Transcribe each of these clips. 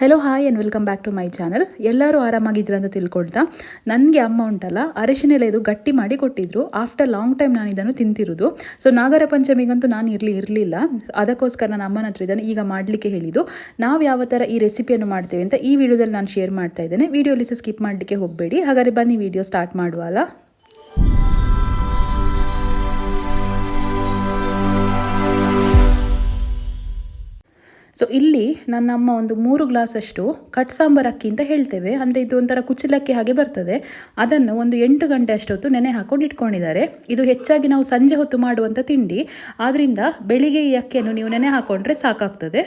Hello hi and welcome back to my channel ಎಲ್ಲರೂ ಆರಾಮಾಗಿದ್ದೀರ ಅಂತ ತಿಳ್ಕೊಳ್ತಾ. ನನಗೆ ಅಮ್ಮ ಉಂಟಲ್ಲ, ಅರಿಶಿನ ಇದು ಗಟ್ಟಿ ಮಾಡಿ ಕೊಟ್ಟಿದ್ರು. ಆಫ್ಟರ್ ಲಾಂಗ್ ಟೈಮ್ ನಾನು ಇದನ್ನು ತಿಂತಿರೋದು. ಸೊ ನಾಗರ ಪಂಚಮಿಗಂತೂ ನಾನು ಇರಲಿ, ಇರಲಿಲ್ಲ. ಅದಕ್ಕೋಸ್ಕರ ನನ್ನ ಅಮ್ಮನ ಹತ್ರ ಇದನ್ನು ಈಗ ಮಾಡಲಿಕ್ಕೆ ಹೇಳಿದ್ದು. ನಾವು ಯಾವ ಥರ ಈ ರೆಸಿಪಿಯನ್ನು ಮಾಡ್ತೇವೆ ಅಂತ ಈ ವಿಡಿಯೋದಲ್ಲಿ ನಾನು ಶೇರ್ ಮಾಡ್ತಾ ಇದ್ದೇನೆ. ವಿಡಿಯೋಲಿ ಸ್ಕಿಪ್ ಮಾಡಲಿಕ್ಕೆ ಹೋಗಬೇಡಿ. ಹಾಗಾದರೆ ಬನ್ನಿ ವಿಡಿಯೋ ಸ್ಟಾರ್ಟ್ ಮಾಡುವಲ್ಲ. ಸೊ ಇಲ್ಲಿ ನನ್ನಮ್ಮ ಒಂದು ಮೂರು ಗ್ಲಾಸಷ್ಟು ಕಟ್ ಸಾಂಬಾರು ಅಕ್ಕಿ ಅಂತ ಹೇಳ್ತೇವೆ. ಅಂದರೆ ಇದು ಒಂಥರ ಕುಚ್ಚಲಕ್ಕಿ ಹಾಗೆ ಬರ್ತದೆ. ಅದನ್ನು ಒಂದು ಎಂಟು ಗಂಟೆ ಅಷ್ಟೊತ್ತು ನೆನೆ ಹಾಕೊಂಡು ಇಟ್ಕೊಂಡಿದ್ದಾರೆ. ಇದು ಹೆಚ್ಚಾಗಿ ನಾವು ಸಂಜೆ ಹೊತ್ತು ಮಾಡುವಂಥ ತಿಂಡಿ. ಆದ್ದರಿಂದ ಬೆಳಿಗ್ಗೆ ಈ ಅಕ್ಕಿಯನ್ನು ನೀವು ನೆನೆ ಹಾಕೊಂಡ್ರೆ ಸಾಕಾಗ್ತದೆ.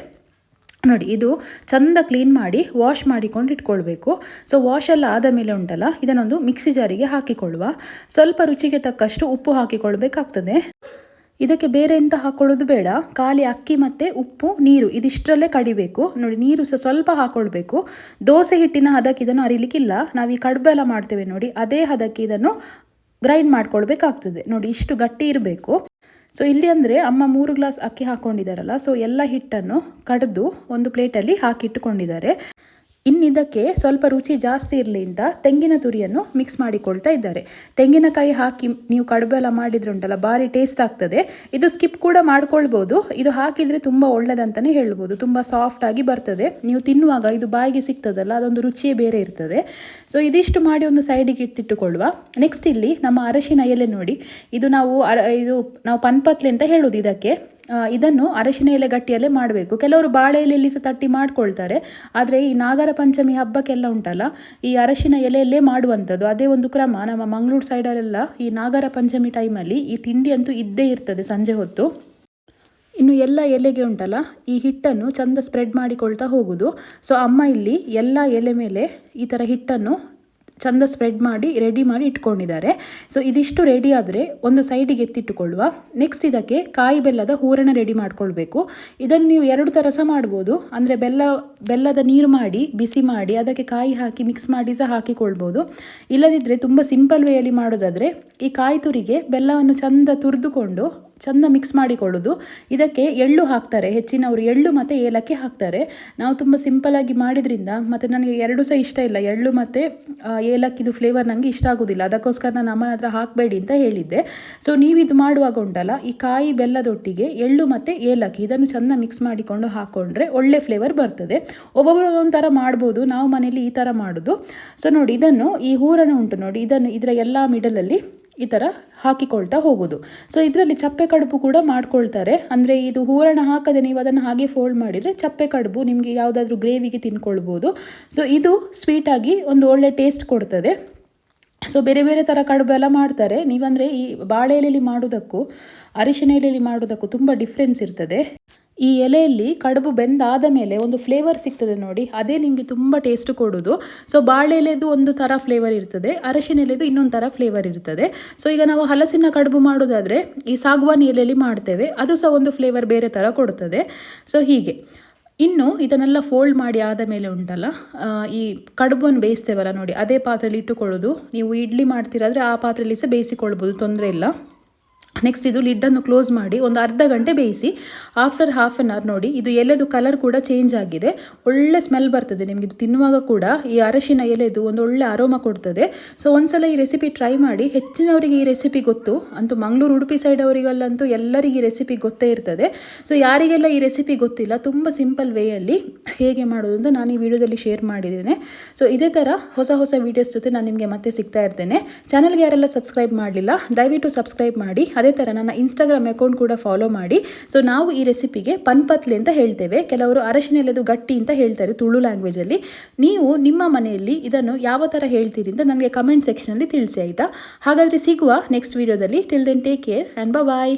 ನೋಡಿ, ಇದು ಚಂದ ಕ್ಲೀನ್ ಮಾಡಿ ವಾಶ್ ಮಾಡಿಕೊಂಡು ಇಟ್ಕೊಳ್ಬೇಕು. ಸೊ ವಾಶ್ ಎಲ್ಲ ಆದ ಮೇಲೆ ಉಂಟಲ್ಲ, ಇದನ್ನೊಂದು ಮಿಕ್ಸಿ ಜಾರಿಗೆ ಹಾಕಿಕೊಳ್ಳುವ. ಸ್ವಲ್ಪ ರುಚಿಗೆ ತಕ್ಕಷ್ಟು ಉಪ್ಪು ಹಾಕಿಕೊಳ್ಬೇಕಾಗ್ತದೆ. ಇದಕ್ಕೆ ಬೇರೆ ಎಂತ ಹಾಕೊಳ್ಳೋದು ಬೇಡ. ಖಾಲಿ ಅಕ್ಕಿ ಮತ್ತು ಉಪ್ಪು, ನೀರು. ಇದಿಷ್ಟರಲ್ಲೇ ಕಡಿಬೇಕು. ನೋಡಿ, ನೀರು ಸಹ ಸ್ವಲ್ಪ ಹಾಕೊಳ್ಬೇಕು. ದೋಸೆ ಹಿಟ್ಟಿನ ಹದಕ್ಕೆ ಇದನ್ನು ಅರಿಲಿಕ್ಕಿಲ್ಲ. ನಾವು ಈ ಕಡ್ಬೆಲ್ಲ ಮಾಡ್ತೇವೆ ನೋಡಿ. ಅದೇ ಹದಕ್ಕೆ ಇದನ್ನು ಗ್ರೈಂಡ್ ಮಾಡ್ಕೊಳ್ಬೇಕಾಗ್ತದೆ. ನೋಡಿ, ಇಷ್ಟು ಗಟ್ಟಿ ಇರಬೇಕು. ಸೊ ಇಲ್ಲಿ ಅಂದರೆ ಅಮ್ಮ ಮೂರು ಗ್ಲಾಸ್ ಅಕ್ಕಿ ಹಾಕ್ಕೊಂಡಿದ್ದಾರಲ್ಲ ಸೊ ಎಲ್ಲ ಹಿಟ್ಟನ್ನು ಕಡಿದು ಒಂದು ಪ್ಲೇಟಲ್ಲಿ ಹಾಕಿಟ್ಟುಕೊಂಡಿದ್ದಾರೆ. ಇನ್ನಿದಕ್ಕೆ ಸ್ವಲ್ಪ ರುಚಿ ಜಾಸ್ತಿ ಇರಲಿ ಅಂತ ತೆಂಗಿನ ತುರಿಯನ್ನು ಮಿಕ್ಸ್ ಮಾಡಿಕೊಳ್ತಾ ಇದ್ದಾರೆ. ತೆಂಗಿನಕಾಯಿ ಹಾಕಿ ನೀವು ಕಡುಬೆಲ್ಲ ಮಾಡಿದ್ರುಂಟಲ್ಲ, ಭಾರಿ ಟೇಸ್ಟ್ ಆಗ್ತದೆ. ಇದು ಸ್ಕಿಪ್ ಕೂಡ ಮಾಡ್ಕೊಳ್ಬೋದು. ಇದು ಹಾಕಿದರೆ ತುಂಬ ಒಳ್ಳೆದಂತಲೇ ಹೇಳ್ಬೋದು. ತುಂಬ ಸಾಫ್ಟ್ ಆಗಿ ಬರ್ತದೆ. ನೀವು ತಿನ್ನುವಾಗ ಇದು ಬಾಯಿಗೆ ಸಿಗ್ತದಲ್ಲ, ಅದೊಂದು ರುಚಿಯೇ ಬೇರೆ ಇರ್ತದೆ. ಸೊ ಇದಿಷ್ಟು ಮಾಡಿ ಒಂದು ಸೈಡಿಗೆ ಇಟ್ಟಿಟ್ಟುಕೊಳ್ಳುವ. ನೆಕ್ಸ್ಟ್ ಇಲ್ಲಿ ನಮ್ಮ ಅರಶಿನ ಎಲೆ ನೋಡಿ. ಇದು ನಾವು ಇದು ನಾವು ಪನ್ಪತ್ಲೆ ಅಂತ ಹೇಳೋದು ಇದಕ್ಕೆ. ಇದನ್ನು ಅರಶಿನ ಎಲೆ ಗಟ್ಟಿಯಲ್ಲೇ ಮಾಡಬೇಕು. ಕೆಲವರು ಬಾಳೆ ಎಲೆಯಲ್ಲಿ ಸಹ ತಟ್ಟಿ ಮಾಡ್ಕೊಳ್ತಾರೆ. ಆದರೆ ಈ ನಾಗರ ಪಂಚಮಿ ಹಬ್ಬಕ್ಕೆಲ್ಲ ಉಂಟಲ್ಲ, ಈ ಅರಶಿನ ಎಲೆಯಲ್ಲೇ ಮಾಡುವಂಥದ್ದು. ಅದೇ ಒಂದು ಕ್ರಮ. ನಮ್ಮ ಮಂಗಳೂರು ಸೈಡಲ್ಲೆಲ್ಲ ಈ ನಾಗರ ಪಂಚಮಿ ಟೈಮಲ್ಲಿ ಈ ತಿಂಡಿ ಅಂತೂ ಇದ್ದೇ ಇರ್ತದೆ ಸಂಜೆ ಹೊತ್ತು. ಇನ್ನು ಎಲ್ಲ ಎಲೆಗೆ ಉಂಟಲ್ಲ, ಈ ಹಿಟ್ಟನ್ನು ಚಂದ ಸ್ಪ್ರೆಡ್ ಮಾಡಿಕೊಳ್ತಾ ಹೋಗುದು. ಸೊ ಅಮ್ಮ ಇಲ್ಲಿ ಎಲ್ಲ ಎಲೆ ಮೇಲೆ ಈ ಥರ ಹಿಟ್ಟನ್ನು ಚಂದ ಸ್ಪ್ರೆಡ್ ಮಾಡಿ ರೆಡಿ ಮಾಡಿ ಇಟ್ಕೊಂಡಿದ್ದಾರೆ. ಸೊ ಇದಿಷ್ಟು ರೆಡಿ ಆದರೆ ಒಂದು ಸೈಡಿಗೆ ಎತ್ತಿಟ್ಟುಕೊಳ್ಳುವ. ನೆಕ್ಸ್ಟ್ ಇದಕ್ಕೆ ಕಾಯಿ ಬೆಲ್ಲದ ಹೂರಣ ರೆಡಿ ಮಾಡ್ಕೊಳ್ಬೇಕು. ಇದನ್ನು ನೀವು ಎರಡು ಥರ ಸಹ ಮಾಡ್ಬೋದು. ಅಂದರೆ ಬೆಲ್ಲ, ಬೆಲ್ಲದ ನೀರು ಮಾಡಿ, ಬಿಸಿ ಮಾಡಿ, ಅದಕ್ಕೆ ಕಾಯಿ ಹಾಕಿ ಮಿಕ್ಸ್ ಮಾಡಿ ಸಹ ಹಾಕಿಕೊಳ್ಬೋದು. ಇಲ್ಲದಿದ್ದರೆ ತುಂಬ ಸಿಂಪಲ್ ವೇಯಲ್ಲಿ ಮಾಡೋದಾದರೆ ಈ ಕಾಯಿ ತುರಿಗೆ ಬೆಲ್ಲವನ್ನು ಚಂದ ತುರಿದುಕೊಂಡು ಚೆಂದ ಮಿಕ್ಸ್ ಮಾಡಿಕೊಳ್ಳೋದು. ಇದಕ್ಕೆ ಎಳ್ಳು ಹಾಕ್ತಾರೆ. ಹೆಚ್ಚಿನವರು ಎಳ್ಳು ಮತ್ತು ಏಲಕ್ಕಿ ಹಾಕ್ತಾರೆ. ನಾವು ತುಂಬ ಸಿಂಪಲಾಗಿ ಮಾಡಿದ್ರಿಂದ ಮತ್ತು ನನಗೆ ಎರಡೂ ಸಹ ಇಷ್ಟ ಇಲ್ಲ. ಎಳ್ಳು ಮತ್ತು ಏಲಕ್ಕಿದು ಫ್ಲೇವರ್ ನನಗೆ ಇಷ್ಟ ಆಗೋದಿಲ್ಲ. ಅದಕ್ಕೋಸ್ಕರ ನಾನು ಅಮ್ಮನ ಹತ್ರ ಹಾಕಬೇಡಿ ಅಂತ ಹೇಳಿದ್ದೆ. ಸೊ ನೀವು ಇದು ಮಾಡುವಾಗ ಉಂಟಲ್ಲ, ಈ ಕಾಯಿ ಬೆಲ್ಲದೊಟ್ಟಿಗೆ ಎಳ್ಳು ಮತ್ತು ಏಲಕ್ಕಿ ಇದನ್ನು ಚೆಂದ ಮಿಕ್ಸ್ ಮಾಡಿಕೊಂಡು ಹಾಕ್ಕೊಂಡ್ರೆ ಒಳ್ಳೆ ಫ್ಲೇವರ್ ಬರ್ತದೆ. ಒಬ್ಬೊಬ್ಬರು ಒಂಥರ ಮಾಡ್ಬೋದು. ನಾವು ಮನೇಲಿ ಈ ಥರ ಮಾಡೋದು. ಸೊ ನೋಡಿ, ಇದನ್ನು ಈ ಹೂರಣ ಉಂಟು ನೋಡಿ. ಇದನ್ನು, ಇದರ ಎಲ್ಲ ಮಿಡಲಲ್ಲಿ ಈ ಥರ ಹಾಕಿಕೊಳ್ತಾ ಹೋಗೋದು. ಸೊ ಇದರಲ್ಲಿ ಚಪ್ಪೆ ಕಡುಬು ಕೂಡ ಮಾಡ್ಕೊಳ್ತಾರೆ. ಅಂದರೆ ಇದು ಹೂರಣ ಹಾಕದೆ ನೀವು ಅದನ್ನು ಹಾಗೆ ಫೋಲ್ಡ್ ಮಾಡಿದರೆ ಚಪ್ಪೆ ಕಡುಬು ನಿಮಗೆ ಯಾವುದಾದ್ರೂ ಗ್ರೇವಿಗೆ ತಿನ್ಕೊಳ್ಬೋದು. ಸೊ ಇದು ಸ್ವೀಟಾಗಿ ಒಂದು ಒಳ್ಳೆ ಟೇಸ್ಟ್ ಕೊಡ್ತದೆ. ಸೊ ಬೇರೆ ಬೇರೆ ಥರ ಕಡುಬು ಎಲ್ಲ ಮಾಡ್ತಾರೆ. ನೀವಂದರೆ ಈ ಬಾಳೆ ಎಲೆಯಲ್ಲಿ ಮಾಡೋದಕ್ಕೂ ಅರಿಶಿನ ಎಲೆಯಲ್ಲಿ ಮಾಡೋದಕ್ಕೂ ತುಂಬ ಡಿಫ್ರೆನ್ಸ್ ಇರ್ತದೆ. ಈ ಎಲೆಯಲ್ಲಿ ಕಡುಬು ಬೆಂದಾದ ಮೇಲೆ ಒಂದು ಫ್ಲೇವರ್ ಸಿಗ್ತದೆ ನೋಡಿ. ಅದೇ ನಿಮಗೆ ತುಂಬ ಟೇಸ್ಟ್ ಕೊಡೋದು. ಸೊ ಬಾಳೆ ಎಲೆದು ಒಂದು ಥರ ಫ್ಲೇವರ್ ಇರ್ತದೆ. ಅರಶಿನ ಎಲೆದು ಇನ್ನೊಂದು ಥರ ಫ್ಲೇವರ್ ಇರ್ತದೆ. ಸೊ ಈಗ ನಾವು ಹಲಸಿನ ಕಡುಬು ಮಾಡೋದಾದರೆ ಈ ಸಾಗುವಾನಿ ಎಲೆಯಲ್ಲಿ ಮಾಡ್ತೇವೆ. ಅದು ಸಹ ಒಂದು ಫ್ಲೇವರ್ ಬೇರೆ ಥರ ಕೊಡ್ತದೆ. ಸೊ ಹೀಗೆ. ಇನ್ನು ಇದನ್ನೆಲ್ಲ ಫೋಲ್ಡ್ ಮಾಡಿ ಆದ ಮೇಲೆ ಉಂಟಲ್ಲ ಈ ಕಡುಬನ್ನು ಬೇಯಿಸ್ತೇವಲ್ಲ ನೋಡಿ. ಅದೇ ಪಾತ್ರೆಯಲ್ಲಿ ಇಟ್ಟುಕೊಳ್ಳೋದು. ನೀವು ಇಡ್ಲಿ ಮಾಡ್ತೀರಾದರೆ ಆ ಪಾತ್ರೆಯಲ್ಲಿ ಸಹ ಬೇಯಿಸಿಕೊಳ್ಬೋದು, ತೊಂದರೆ ಇಲ್ಲ. ನೆಕ್ಸ್ಟ್ ಇದು ಲಿಡ್ಡನ್ನು ಕ್ಲೋಸ್ ಮಾಡಿ ಒಂದು ಅರ್ಧ ಗಂಟೆ ಬೇಯಿಸಿ ಆಫ್ಟರ್ ಹಾಫ್ ಆನ್ ಅವರ್ ನೋಡಿ, ಇದು ಎಲೆದು ಕಲರ್ ಕೂಡ ಚೇಂಜ್ ಆಗಿದೆ. ಒಳ್ಳೆ ಸ್ಮೆಲ್ ಬರ್ತದೆ ನಿಮಗೆ, ಇದು ತಿನ್ನುವಾಗ ಕೂಡ ಈ ಅರಶಿನ ಎಲೆದು ಒಂದು ಒಳ್ಳೆ ಆರೋಮ ಕೊಡ್ತದೆ. ಸೊ ಒಂದ್ಸಲ ಈ ರೆಸಿಪಿ ಟ್ರೈ ಮಾಡಿ, ಹೆಚ್ಚಿನವರಿಗೆ ಈ ರೆಸಿಪಿ ಗೊತ್ತು, ಅಂತೂ ಮಂಗಳೂರು, ಉಡುಪಿ ಸೈಡ್ ಅವರಿಗೆಲ್ಲಂತೂ ಎಲ್ಲರಿಗೆ ಈ ರೆಸಿಪಿ ಗೊತ್ತೇ ಇರ್ತದೆ. ಸೊ ಯಾರಿಗೆಲ್ಲ ಈ ರೆಸಿಪಿ ಗೊತ್ತಿಲ್ಲ, ತುಂಬ ಸಿಂಪಲ್ ವೇಯಲ್ಲಿ ಹೇಗೆ ಮಾಡೋದು ಅಂತ ನಾನು ಈ ವಿಡಿಯೋದಲ್ಲಿ ಶೇರ್ ಮಾಡಿದ್ದೇನೆ. ಸೊ ಇದೇ ಥರ ಹೊಸ ಹೊಸ ವೀಡಿಯೋಸ್ ಜೊತೆ ನಾನು ನಿಮಗೆ ಮತ್ತೆ ಸಿಗ್ತಾ ಇರ್ತೇನೆ. ಚಾನಲ್ಗೆ ಯಾರೆಲ್ಲ ಸಬ್ಸ್ಕ್ರೈಬ್ ಮಾಡಲಿಲ್ಲ, ದಯವಿಟ್ಟು ಸಬ್ಸ್ಕ್ರೈಬ್ ಮಾಡಿ ಅದೇ ಥರ ನನ್ನ ಇನ್ಸ್ಟಾಗ್ರಾಮ್ ಅಕೌಂಟ್ ಕೂಡ ಫಾಲೋ ಮಾಡಿ. ಸೊ ನಾವು ಈ ರೆಸಿಪಿಗೆ ಪನ್ಪತ್ಲೆ ಅಂತ ಹೇಳ್ತೇವೆ. ಕೆಲವರು ಅರಶಿನ ಎಲೆದು ಗಟ್ಟಿ ಅಂತ ಹೇಳ್ತಾರೆ ತುಳು ಲ್ಯಾಂಗ್ವೇಜಲ್ಲಿ ನೀವು ನಿಮ್ಮ ಮನೆಯಲ್ಲಿ ಇದನ್ನು ಯಾವ ಥರ ಹೇಳ್ತೀರಿ ಅಂತ ನನಗೆ ಕಮೆಂಟ್ ಸೆಕ್ಷನಲ್ಲಿ ತಿಳಿಸಿ, ಆಯಿತಾ? ಹಾಗಾದರೆ ಸಿಗುವ ನೆಕ್ಸ್ಟ್ ವೀಡಿಯೋದಲ್ಲಿ till then take care and bye